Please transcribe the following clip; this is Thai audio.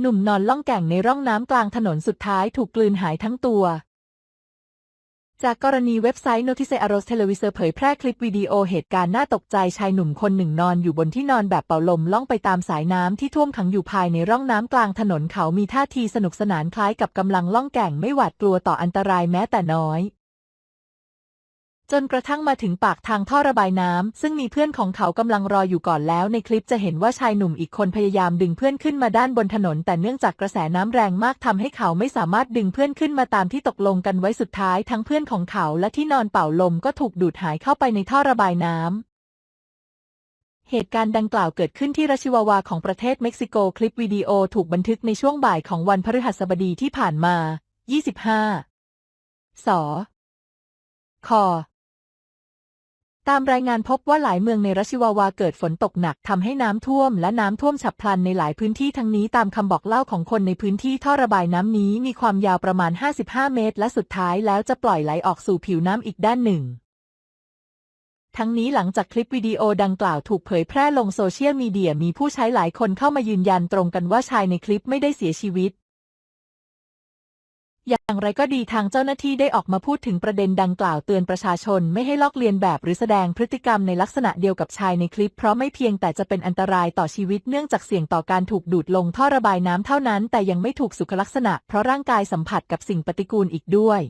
หนุ่มนอนล่องแก่งในร่องน้ำกลางถนนสุดท้ายถูกกลืนหายทั้งตัว จากกรณีเว็บไซต์ Notice a r o s Televisor เผยแพร่คลิปวิดีโอเหตุการณ์น่าตกใจชายหนุ่มคนหนึ่งนอนอยู่บนที่นอนแบบเป่าลมล่องไปตามสายน้ำที่ท่วมขังอยู่ภายในร่องน้ำกลางถนนเขามีท่าทีสนุกสนานคล้ายกับกำลังล่องแก่งไม่หวาดกลัวต่ออันตรายแม้แต่น้อย จนกระทั่งมาถึงปากทางท่อระบายน้ำซึ่งมีเพื่อนของเขากำลังรออยู่ก่อนแล้วในคลิปจะเห็นว่าชายหนุ่มอีกคนพยายามดึงเพื่อนขึ้นมาด้านบนถนน แต่เนื่องจากกระแสน้ำแรงมากทำให้เขาไม่สามารถดึงเพื่อนขึ้นมาตามที่ตกลงกันไว้สุดท้ายทั้งเพื่อนของเขาและที่นอนเป่าลมก็ถูกดูดหายเข้าไปในท่อระบายน้ำเหตุการณ์ดังกล่าวเกิดขึ้นที่รัชิวาวาของประเทศเม็กซิโกคลิปวิดีโอถูกบันทึกในช่วงบ่ายของวันพฤหัสบดีที่ผ่านมา 25 ส ค ตามรายงานพบว่าหลายเมืองในรัชวาวาเกิดฝนตกหนักทำให้น้ำท่วมและน้ำท่วมฉับพลันในหลายพื้นที่ทั้งนี้ตามคำบอกเล่าของคนในพื้นที่ท่อระบายน้ำนี้มีความยาวประมาณ 55 เมตร และสุดท้ายแล้วจะปล่อยไหลออกสู่ผิวน้ำอีกด้านหนึ่ง ทั้งนี้หลังจากคลิปวิดีโอดังกล่าวถูกเผยแพร่ลงโซเชียลมีเดียมีผู้ใช้หลายคนเข้ามายืนยันตรงกันว่าชายในคลิปไม่ได้เสียชีวิต อย่างไรก็ดีทางเจ้าหน้าที่ได้ออกมาพูดถึงประเด็นดังกล่าวเตือนประชาชนไม่ให้ลอกเลียนแบบหรือแสดงพฤติกรรมในลักษณะเดียวกับชายในคลิป เพราะไม่เพียงแต่จะเป็นอันตรายต่อชีวิตเนื่องจากเสี่ยงต่อการถูกดูดลงท่อระบายน้ำเท่านั้น แต่ยังไม่ถูกสุขลักษณะ เพราะร่างกายสัมผัสกับสิ่งปฏิกูลอีกด้วย